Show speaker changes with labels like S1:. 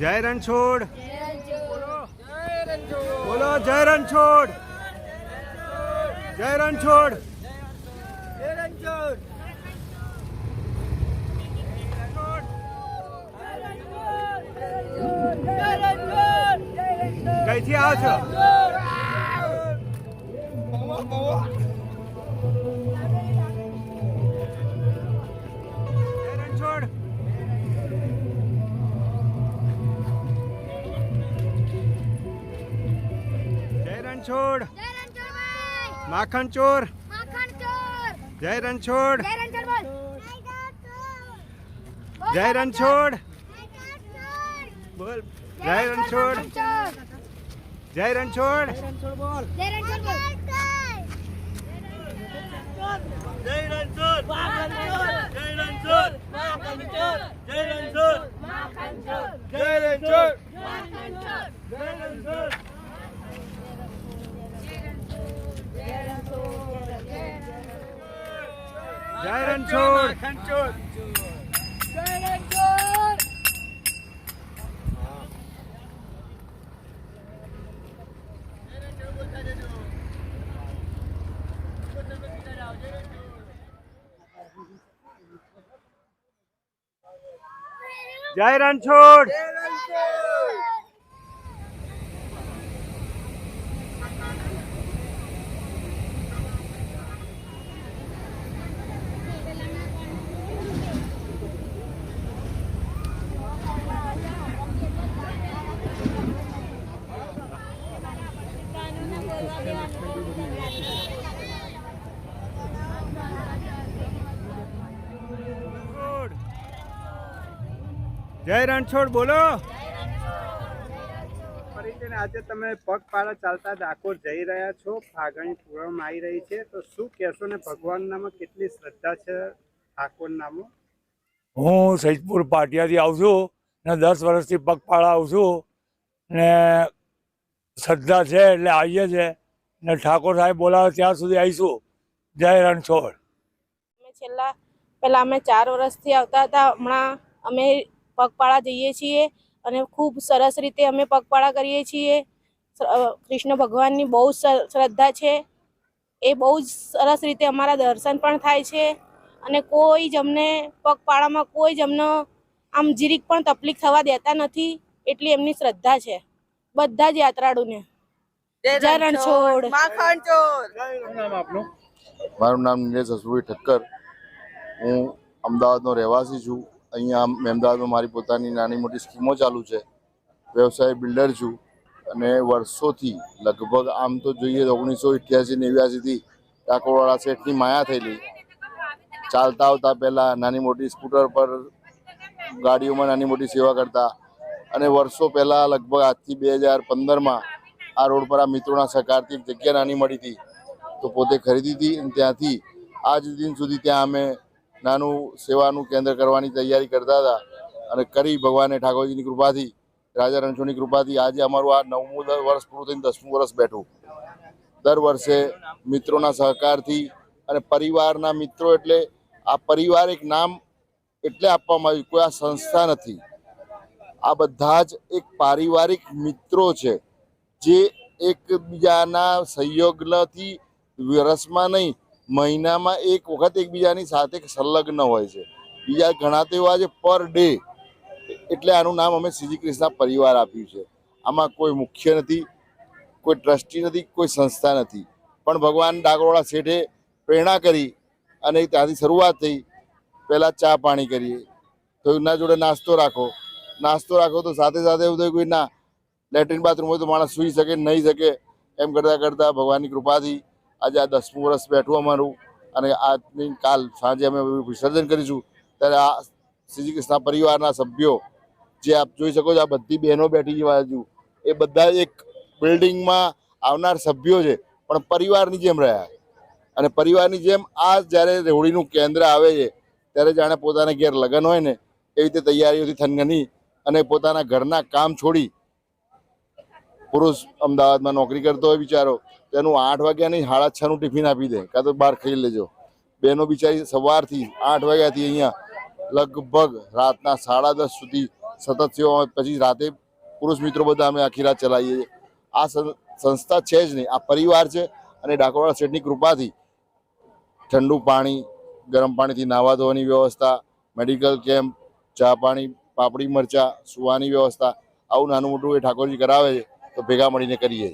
S1: જય રણછોડ. બોલો જય રણછોડ. જય રણછોડ. કઈથી આવો છો? રણછોડ. માખણ ચોર જય રણછોડ. જય રણછોડ બોલ. જય રણછોડ. જય રણછોડ. જય જય રણછોડ જય રણછોડ રણછોડ. જય રણછોડ બોલો. ફરીથી આજે તમે પગપાળા ચાલતા ડાકોર જઈ રહ્યા છો ફાગણી પૂર્ણમાં આવી રહી છે. તો શું કહેશો ને ભગવાનનામાં કેટલી શ્રદ્ધા છે ઠાકોરનામાં
S2: હું સૈદપુર પાટિયાથી આવું છું ને દસ વર્ષથી પગપાળા આવું છું ને શ્રદ્ધા છે એટલે આવીએ છે ને ઠાકોર સાહેબ બોલાવે ત્યાં સુધી આવીશું. જય રણછોડ.
S3: અમે છેલ્લા, પહેલાં અમે ચાર વર્ષથી આવતા હતા. હમણાં અમે પગપાળા જઈએ છીએ અને ખૂબ સરસ રીતે અમે પગપાળા કરીએ છીએ. કૃષ્ણ ભગવાનની બહુ શ્રદ્ધા છે. એ બહુ જ સરસ રીતે અમારા દર્શન પણ થાય છે અને કોઈ જ અમને પગપાળામાં કોઈ જ અમને આમ જીરીક પણ તકલીફ થવા દેતા નથી, એટલી એમની શ્રદ્ધા છે. બધા જ યાત્રાળુને. જય રણછોડ
S4: મારું નામ નિલેશ હસુભાઈ ઠક્કર. હું અમદાવાદનો રહેવાસી છું. અહીંયા આમ અમદાવાદમાં મારી પોતાની નાની મોટી સ્કીમો ચાલુ છે. વ્યવસાય બિલ્ડર છું અને વર્ષોથી લગભગ આમ તો જોઈએ તો ઓગણીસો અઠ્યાસી નેવ્યાસીથી ટાકોરવાળા શેઠની માયા થયેલી. ચાલતા આવતા પહેલાં નાની મોટી સ્કૂટર પર ગાડીઓમાં નાની મોટી સેવા કરતા અને વર્ષો પહેલાં લગભગ આજથી બે હજાર પંદરમાં આ રોડ પર આ મિત્રોના સહકારથી જગ્યા નાની મળી હતી તો પોતે ખરીદી હતી અને ત્યાંથી આજ દિન સુધી ત્યાં અમે નાનું સેવાનું કેન્દ્ર કરવાની તૈયારી કરતા હતા અને કરી ભગવાને ઠાકોરજીની કૃપાથી, રાજા રણછોડની કૃપાથી આજે અમારું આ નવમું વર્ષ પૂરું થઈને દસમું વર્ષ બેઠું. દર વર્ષે મિત્રોના સહકારથી અને પરિવારના મિત્રો એટલે આ પરિવાર એક નામ એટલે આપવામાં આવ્યું, કોઈ આ સંસ્થા નથી. આ બધા જ એક પારિવારિક મિત્રો છે. જે એકબીજાના સહયોગથી વર્ષમાં નહીં, મહિનામાં એક વખત એકબીજાની સાથે સંલગ્ન હોય છે. બીજા ઘણા તો એવા છે, પર ડે. એટલે આનું નામ અમે શ્રીજી કૃષ્ણ પરિવાર આપ્યું છે. આમાં કોઈ મુખ્ય નથી, કોઈ ટ્રસ્ટી નથી, કોઈ સંસ્થા નથી. પણ ભગવાન ડાકોરવાળા શેઠે પ્રેરણા કરી અને ત્યાંથી શરૂઆત થઈ. પહેલાં ચા પાણી કરીએ. તો એના જોડે નાસ્તો રાખો. નાસ્તો રાખો તો સાથે સાથે એવું થયું કોઈ ના લેટ્રિન બાથરૂમ હોય તો માણસ સૂઈ શકે નહીં શકે. એમ કરતાં કરતાં ભગવાનની કૃપાથી આજે આ દસમું વર્ષ બેઠું અમારું અને આજની કાલ સાંજે અમે વિસર્જન કરીશું. ત્યારે આ શ્રીજી કૃષ્ણ પરિવારના સભ્યો જે આપ જોઈ શકો છો, આ બધી બહેનો બેઠી છે બાજુ. એ બધા એક બિલ્ડિંગમાં આવનાર સભ્યો છે, પણ પરિવારની જેમ રહ્યા અને પરિવારની જેમ આ જ્યારે રેવડીનું કેન્દ્ર આવે છે, ત્યારે જાણે પોતાના ઘેર લગ્ન હોય ને, એવી રીતે તૈયારીઓથી થનગની અને પોતાના ઘરના કામ છોડી પુરુષ અમદાવાદમાં નોકરી કરતો હોય બિચારો તેનું આઠ વાગ્યાની સાડા છનું ટિફિન આપી દે, કાં તો બહાર ખાઈ લેજો. બેનો બિચારી સવારથી આઠ વાગ્યાથી અહીંયા લગભગ રાતના સાડા દસ સુધી સતત સેવા પછી રાતે પુરુષ મિત્રો બધા અમે આખી રાત ચલાવીએ આ સંસ્થા છે જ નહીં, આ પરિવાર છે અને ડાકોરવાળા શેઠની કૃપાથી ઠંડુ પાણી, ગરમ પાણીથી નાહવા ધોવાની વ્યવસ્થા, મેડિકલ કેમ્પ, ચા પાણી, પાપડી મરચા, સુવાની વ્યવસ્થા, આવું નાનું મોટું એ ઠાકોરજી કરાવે છે. તો ભેગા મળીને કરીએ.